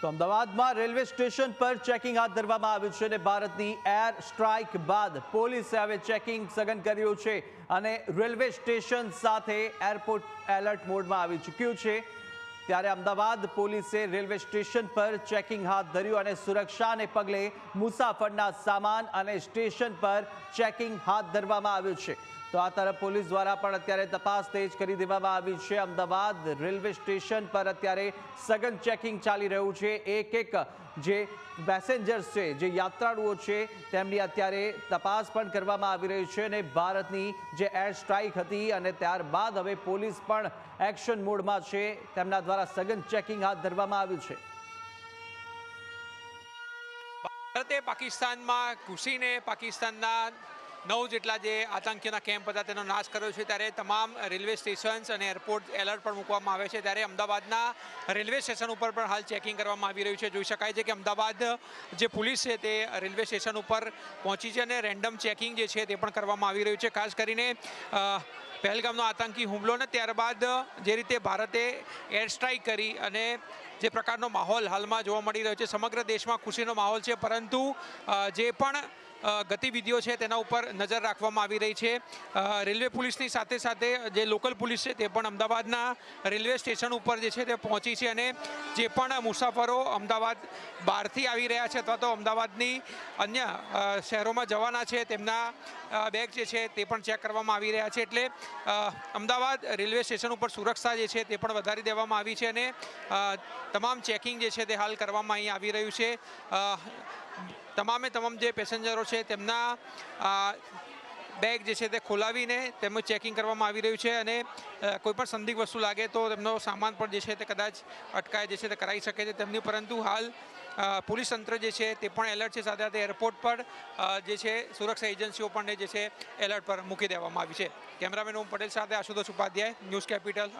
તો અમદાવાદમાં railway station પર ચેકિંગ હાથ ધરવામાં આવ્યું છે અને ભારતની એર સ્ટ્રાઇક બાદ પોલીસે હવે ચેકિંગ સઘન કર્યું છે અને રેલવે સ્ટેશન સાથે એરપોર્ટ એલર્ટ મોડમાં આવી ચૂક્યું છે. ત્યારે અમદાવાદ પોલીસે રેલવે સ્ટેશન પર ચેકિંગ હાથ ધર્યું અને સુરક્ષાને પગલે મુસાફરના સામાન અને સ્ટેશન પર ચેકિંગ હાથ ધરવામાં આવ્યું છે. તો આ તરફ પોલીસ દ્વારા પણ અત્યારે તપાસ તેજ કરી દેવામાં આવી છે. અમદાવાદ રેલવે સ્ટેશન પર અત્યારે સઘન ચેકિંગ ચાલી રહ્યું છે. એક એક જે પેસેન્જર્સ છે, જે યાત્રાળુઓ છે, તેમની અત્યારે તપાસ પણ કરવામાં આવી રહી છે અને ભારતની જે એર સ્ટ્રાઇક હતી અને ત્યારબાદ હવે પોલીસ પણ એક્શન મોડમાં છે, તેમના દ્વારા સઘન ચેકિંગ હાથ ધરવામાં આવ્યું છે. ભારતે પાકિસ્તાનમાં ઘૂસીને પાકિસ્તાનના નવ જેટલા જે આતંકીઓના કેમ્પ હતા, તેનો નાશ કર્યો છે. ત્યારે તમામ રેલવે સ્ટેશન્સ અને એરપોર્ટ એલર્ટ પણ મૂકવામાં આવે છે. ત્યારે અમદાવાદના રેલવે સ્ટેશન ઉપર પણ હાલ ચેકિંગ કરવામાં આવી રહ્યું છે. જોઈ શકાય છે કે અમદાવાદ જે પોલીસ છે, તે રેલવે સ્ટેશન ઉપર પહોંચી છે અને રેન્ડમ ચેકિંગ જે છે, તે પણ કરવામાં આવી રહ્યું છે. ખાસ કરીને પહેલગામનો આતંકી હુમલો ને ત્યારબાદ જે રીતે ભારતે એર સ્ટ્રાઇક કરી અને જે પ્રકારનો માહોલ હાલમાં જોવા મળી રહ્યો છે. સમગ્ર દેશમાં ખુશીનો માહોલ છે. પરંતુ જે પણ ગતિવિધિઓ છે તેના ઉપર નજર રાખવામાં આવી રહી છે. રેલવે પોલીસની સાથે સાથે જે લોકલ પોલીસ છે તે પણ અમદાવાદના રેલવે સ્ટેશન ઉપર જે છે તે પહોંચી છે અને જે પણ મુસાફરો અમદાવાદ બહારથી આવી રહ્યા છે અથવા તો અમદાવાદની અન્ય શહેરોમાં જવાના છે તેમના બેગ જે છે તે પણ ચેક કરવામાં આવી રહ્યા છે. એટલે અમદાવાદ રેલવે સ્ટેશન ઉપર સુરક્ષા જે છે તે પણ વધારી દેવામાં આવી છે અને તમામ ચેકિંગ જે છે તે હાલ કરવામાં અહીં આવી રહ્યું છે. તમામે તમામ જે પેસેન્જરો છે તેમના બેગ જે છે તે ખોલાવીને તેમનું ચેકિંગ કરવામાં આવી રહ્યું છે અને કોઈપણ કોઈ સંદિગ્ધ વસ્તુ લાગે તો તેમનો સામાન પણ જે છે તે કદાચ અટકાય, જે છે તે કરાવી શકે છે તેમની. પરંતુ હાલ પોલીસ તંત્ર જે છે તે પણ એલર્ટ છે. સાથે સાથે એરપોર્ટ પર જે છે સુરક્ષા એજન્સીઓ પણ જે છે એલર્ટ પર મૂકી દેવામાં આવી છે. કેમેરામેન ઓમ પટેલ સાથે આશુતોષ ઉપાધ્યાય, ન્યૂઝ કેપિટલ